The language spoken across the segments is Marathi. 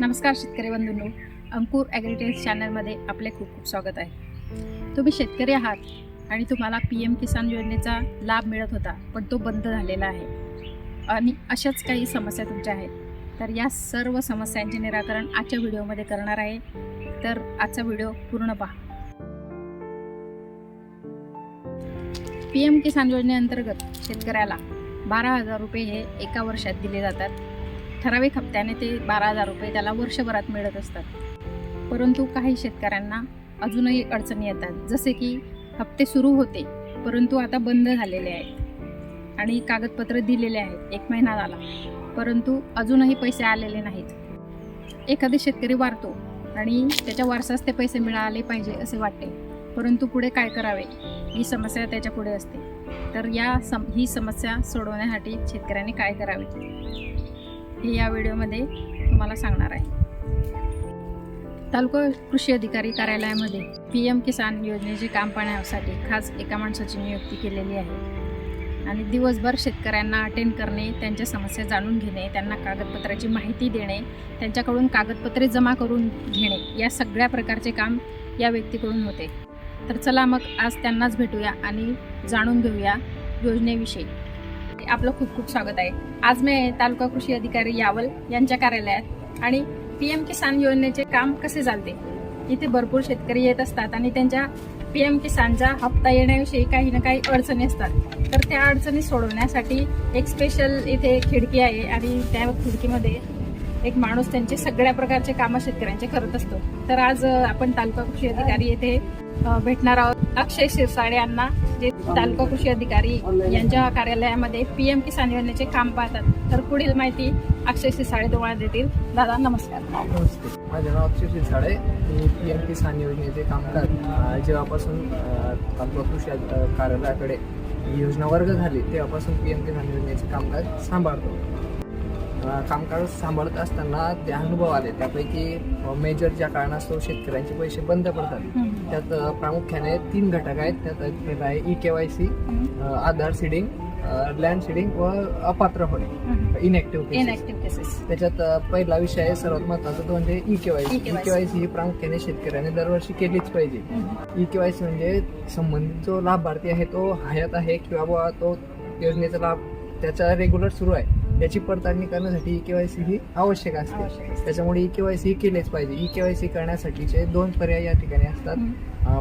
नमस्कार शेतकरी बंधूंनो. अंकुर ॲग्रिटेल्स चॅनलमध्ये आपले खूप खूप स्वागत आहे. तुम्ही शेतकरी आहात आणि तुम्हाला पी एम किसान योजनेचा लाभ मिळत होता पण तो बंद झालेला आहे. आणि अशाच काही समस्या तुमच्या आहेत तर या सर्व समस्यांचे निराकरण आजच्या व्हिडिओमध्ये करणार आहे. तर आजचा व्हिडिओ पूर्ण पहा. पी एम किसान योजनेअंतर्गत शेतकऱ्याला बारा हजार रुपये हे एका वर्षात दिले जातात. ठराविक हप्त्याने ते बारा हजार रुपये त्याला वर्षभरात मिळत असतात. परंतु काही शेतकऱ्यांना अजूनही अडचणी येतात. जसे की हप्ते सुरू होते परंतु आता बंद झालेले आहेत आणि कागदपत्र दिलेले आहेत. एक महिना झाला परंतु अजूनही पैसे आलेले नाहीत. एखादे शेतकरी वारतो आणि त्याच्या वारसास ते पैसे मिळाले पाहिजे असे वाटते. परंतु पुढे काय करावे? ही समस्या त्याच्या पुढे असते. तर या सम ही समस्या सोडवण्यासाठी शेतकऱ्यांनी काय करावे? हे या व्हिडिओमध्ये तुम्हाला सांगणार आहे. तालुका कृषी अधिकारी कार्यालयामध्ये पी एम किसान योजनेचे काम पाहण्यासाठी खास एका माणसाची नियुक्ती केलेली आहे. आणि दिवसभर शेतकऱ्यांना अटेंड करणे त्यांच्या समस्या जाणून घेणे त्यांना कागदपत्राची माहिती देणे त्यांच्याकडून कागदपत्रे जमा करून घेणे या सगळ्या प्रकारचे काम या व्यक्तीकडून होते. तर चला मग आज त्यांनाच भेटूया आणि जाणून घेऊया योजनेविषयी. आपलं खूप खूप स्वागत आहे. आज मी तालुका कृषी अधिकारी यावल यांच्या कार्यालयात आणि पी एम किसान योजनेचे काम कसे चालते? इथे भरपूर शेतकरी येत असतात आणि त्यांच्या पी एम किसानचा हप्ता येण्याविषयी काही ना काही अडचणी असतात. तर त्या अडचणी सोडवण्यासाठी एक स्पेशल इथे खिडकी आहे आणि त्या खिडकीमध्ये एक माणूस त्यांचे सगळ्या प्रकारचे कामं शेतकऱ्यांचे करत असतो. तर आज आपण तालुका कृषी अधिकारी येथे भेटणार आहोत अक्षय शिरसाडे यांना जे तालुका कृषी अधिकारी यांच्या कार्यालयामध्ये पी एम किसान योजनेचे काम पाहतात. तर पुढील माहिती अक्षय शिरसाडे तुम्हाला देतील. दादा नमस्कार. माझे नाव अक्षय शिरसाडे मी पी एम किसान योजनेचे कामकाज जेव्हापासून तालुका कृषी कार्यालयाकडे योजना वर्ग झाली तेव्हापासून पी एम किसान योजनेचे कामकाज सांभाळतो. कामकाज सांभाळत असताना ते अनुभव आले. त्यापैकी मेजर ज्या कारणास्तव शेतकऱ्यांचे पैसे बंद पडतात. त्यात प्रामुख्याने तीन घटक आहेत. त्यात पहिला आहे E K Y C Aadhaar seeding land seeding व अपात्र होणे इनॅक्टिव्ह इनॅक्टिव्ह केसेस त्याच्यात पहिला विषय आहे सर्वात महत्त्वाचा तो म्हणजे E KYC E-KYC. E KYC ही प्रामुख्याने शेतकऱ्याने दरवर्षी केलीच पाहिजे. ई केवायसी म्हणजे संबंधित जो लाभार्थी आहे तो हयात आहे किंवा तो योजनेचा लाभ त्याचा रेग्युलर सुरू आहे. याची पडताळणी करण्यासाठी ई केवायसी ही आवश्यक असते. आवश्यक असते. त्याच्यामुळे ई केवायसी ही केलीच पाहिजे. ई केवायसी करण्यासाठीचे दोन पर्याय या ठिकाणी असतात.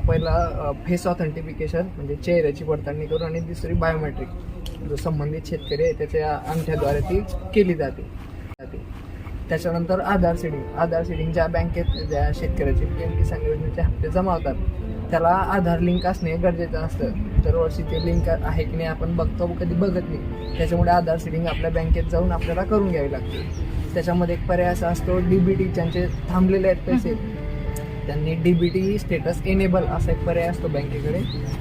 पहिला फेस ऑथेंटिफिकेशन म्हणजे चेहऱ्याची पडताळणी करून आणि दुसरी बायोमेट्रिक जो संबंधित शेतकरी आहे त्याच्या अंगठ्याद्वारे ती केली जाते. जाते. त्याच्यानंतर आधार सीडिंग आधार सीडिंग ज्या बँकेत ज्या शेतकऱ्याचे पी एम किसान योजनेचे हप्ते जमा होतात त्याला आधार लिंक असणे गरजेचं असतं. दरवर्षी ते लिंक आहे की नाही आपण बघतो कधी बघत नाही. त्याच्यामुळे आधार सीडिंग आपल्या बँकेत जाऊन आपल्याला करून घ्यावी लागते. त्याच्यामध्ये एक पर्याय असा असतो डीबीटी ज्यांचे थांबलेले आहेत पैसे त्यांनी डीबीटी स्टेटस एनेबल असा एक पर्याय असतो बँकेकडे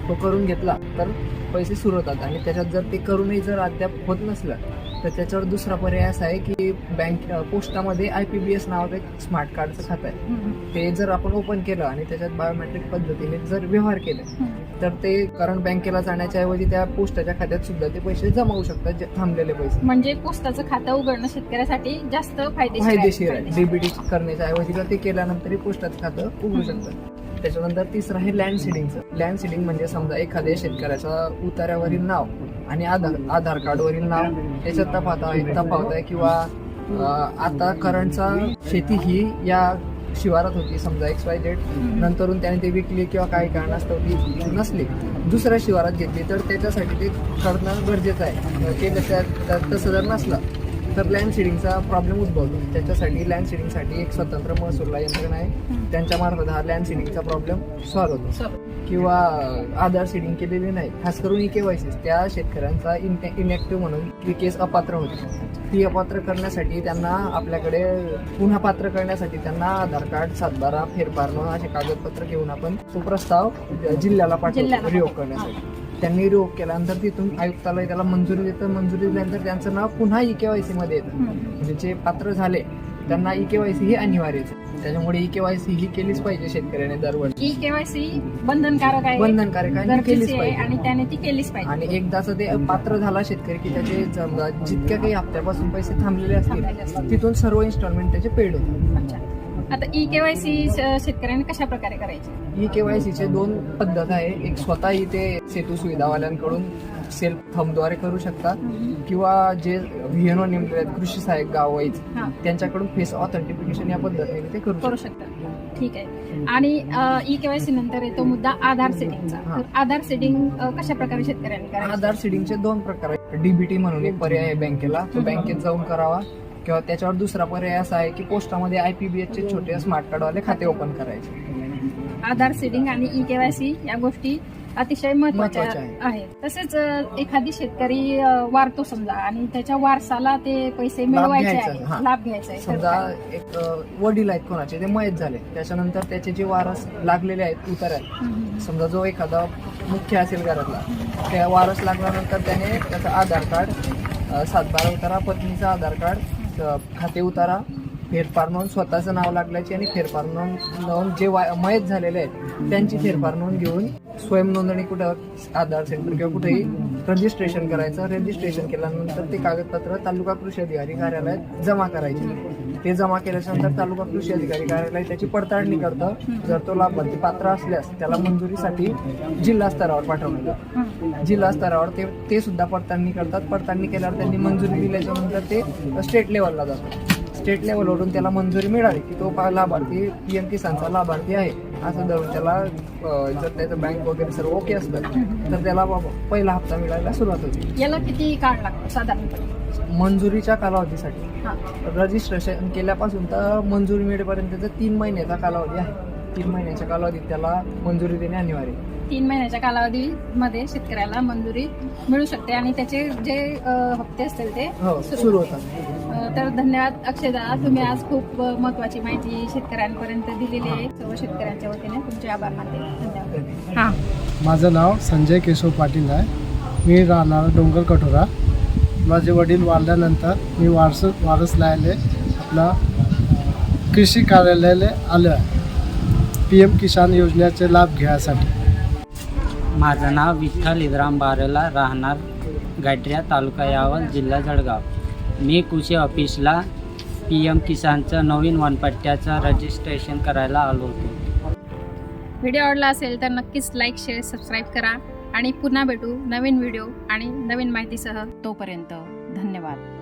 तो करून घेतला तर पैसे सुरू होतात आणि त्याच्यात जर ते करूनही जर अद्याप होत नसलं तर त्याच्यावर दुसरा पर्याय असा आहे की बँक पोस्टामध्ये आय पी बी एस नावाचं एक स्मार्ट कार्डचं खातं आहे. ते जर आपण ओपन केलं आणि त्याच्यात बायोमेट्रिक पद्धतीने जर व्यवहार केले तर ते करंट बँकेला जाण्याच्या ऐवजी त्या पोस्टाच्या खात्यात सुद्धा ते पैसे जमा होऊ शकतात थांबलेले पैसे. म्हणजे पोस्टाचं खातं उघडणं शेतकऱ्यासाठी जास्त फायदेशीर आहे. फायदेशीर आहे. डीबीटी करण्याच्या ऐवजी ते केल्यानंतरही पोस्टाचं खातं उघडू शकतं त्याच्यानंतर तिसरं आहे लँड सिडिंगचं लँड सिडिंग म्हणजे समजा एखाद्या शेतकऱ्याच्या उतार्यावरील नाव आणि आधार आधार कार्डवरील नाव याच्यात तफावत आहे आहे किंवा आता करंटचा शेती ही या शिवारात होती समजा एक्स वाय डेट नंतरून त्याने ते विकली किंवा काही कारणास्तव ती नसली दुसऱ्या शिवारात घेतली तर त्याच्यासाठी ते करणं गरजेचं आहे. ते त्या- तसं जर नसलं तर लँड सीडिंगचा प्रॉब्लेम उद्भवतो. त्याच्यासाठी लँड सीडिंगसाठी एक स्वतंत्र महसूल यंत्रणा आहे. त्यांच्या मार्फत हा लँड सीडिंगचा प्रॉब्लेम सॉल्व्ह होतो. किंवा आधार सीडिंग केलेली नाही. खास करून ई केवायसी त्या शेतकऱ्यांचा इनॅक्टिव्ह म्हणून ती केस अपात्र होती. ती अपात्र करण्यासाठी त्यांना आपल्याकडे पुन्हा पात्र करण्यासाठी त्यांना आधार कार्ड सातबारा फेरफारणं असे कागदपत्र घेऊन आपण तो प्रस्ताव जिल्ह्याला पाठवतो. पाठवतो. करण्यासाठी. त्यांनी रिओक केल्यानंतर तिथून आयुक्तालय त्याला मंजुरी देतं. मंजुरी दिल्यानंतर त्यांचं नाव पुन्हा ई केवायसी मध्ये येतं. हम्म. म्हणजे जे पात्र झाले त्यांना ई केवायसी ही अनिवार्यच आहे. त्याच्यामुळे ई केवायसी ही केलीच पाहिजे शेतकऱ्याने दरवर्षी. ई केवायसी बंधनकारक आहे. बंधनकारक आहे आणि केलीच गरजेची आहे पाहिजे. आणि त्याने ती केलीच पाहिजे. आणि एकदाच ते पात्र झाला शेतकरी की त्याचे समजा जितक्या काही हप्त्यापासून पैसे थांबलेले थांबलेले असतील. असतील. तिथून सर्व इन्स्टॉलमेंट त्याचे पेड होतात. अच्छा. आता ई केवायसी शेतकऱ्यांनी कशा प्रकारे करायची? ई केवायसीचे दोन पद्धत आहे. एक स्वतः इथे सेतू सुविधावाल्यांकडून सेल्फ थंबद्वारे करू शकतात किंवा जे व्हीएनओ नेमलेले आहेत कृषी सहाय्यक गाव वाईज त्यांच्याकडून फेस ऑथेंटिफिकेशन या पद्धतीने ते करू शकतात. ठीक आहे. आणि ई केवायसी नंतर येतो मुद्दा आधार सेटिंगचा. आधार सेटिंग कशा प्रकारे शेतकऱ्यांनी आधार सीडिंगचे दोन प्रकार आहेत. डीबीटी म्हणून एक पर्याय आहे बँकेला. तो बँकेत जाऊन करावा. किंवा त्याच्यावर दुसरा पर्याय असा आहे की पोस्टामध्ये आयपीबीएस चे छोटे स्मार्ट कार्डवाले खाते ओपन करायचे आधार सीडिंग आणि ई केवायसी या गोष्टी अतिशय महत्त्वाच्या आहेत. तसेच एखादी शेतकरी वारतो समजा आणि त्याच्या वारसाला ते पैसे मिळवायचे आहे. लाभ घ्यायचा समजा? एक वडील आहेत कोणाचे ते मयत झाले त्याच्यानंतर त्याचे जे वारस लागलेले आहेत उतार्यात. समजा जो एखादा मुख्य असेल घरातला त्या वारस लागल्यानंतर त्याने त्याचं आधार कार्ड अ, सातबारा उतारा पत्नीचा आधार कार्ड खाते उतारा फेरफार नोंद स्वतःचं नाव लागल्याची आणि फेरफार नोंद नोंद जे वा मयत झालेले आहेत त्यांची फेरफार नोंद घेऊन स्वयं नोंदणी कुठं आधार सेंटर किंवा कुठेही रजिस्ट्रेशन करायचं. रजिस्ट्रेशन केल्यानंतर ते कागदपत्र तालुका कृषी अधिकारी कार्यालयात जमा करायचे. ते जमा केल्याच्यानंतर तालुका कृषी अधिकारी कार्यालय त्याची पडताळणी करतं. जर तो लाभार्थी पात्र असल्यास त्याला मंजुरीसाठी जिल्हा स्तरावर पाठवलं जातं. जिल्हा स्तरावर ते ते सुद्धा पडताळणी करतात. पडताळणी केल्यावर त्यांनी मंजुरी दिल्याच्या नंतर ते स्टेट लेवलला जातं स्टेट लेवलवरून त्याला मंजुरी मिळाली की तो पा- लाभार्थी पी एम किसानचा लाभार्थी आहे. असं धरून त्याला जर त्याचं बँक वगैरे सर्व ओके असलं तर त्याला पहिला हप्ता मिळायला सुरुवात होती. याला किती काळ लागतो साधारणपणे? मंजुरीच्या कालावधीसाठी. हा. रजिस्ट्रेशन केल्यापासून तर मंजुरी मिळेपर्यंतचा तीन महिन्याचा कालावधी आहे. तीन महिन्याच्या कालावधीत त्याला मंजुरी देणे अनिवार्य आहे. तीन महिन्याच्या कालावधीमध्ये शेतकऱ्याला मंजुरी मिळू शकते आणि त्याचे जे हप्ते असतील ते हो सुरू. होतात. तर धन्यवाद अक्षयदा तुम्ही आज खूप महत्वाची माहिती शेतकऱ्यांपर्यंत दिलेली आहे. सर्व शेतकऱ्यांच्या वतीने तुमचे आभार मानते. धन्यवाद. हा. माझं नाव संजय केशव पाटील आहे. मी राहणार डोंगर कटोरा माझे वडील वारल्यानंतर मी वारस वारस लायले आपला कृषी कार्यालयाला आलो आहे. पी एम किसान योजनेचे लाभ घ्यायसाठी. माझं नाव विठ्ठल इद्राम बारेला राहणार गाठऱ्या तालुका यावल जिल्हा जळगाव. मी कृषी ऑफिसला पी एम किसानचं नवीन वनपट्ट्याचं रजिस्ट्रेशन करायला आलो होतो. व्हिडिओ आवडला असेल तर नक्कीच लाईक शेअर सबस्क्राईब करा. आणि पुन्हा भेटू नवीन व्हिडिओ आणि नवीन माहितीसह. तोपर्यंत धन्यवाद.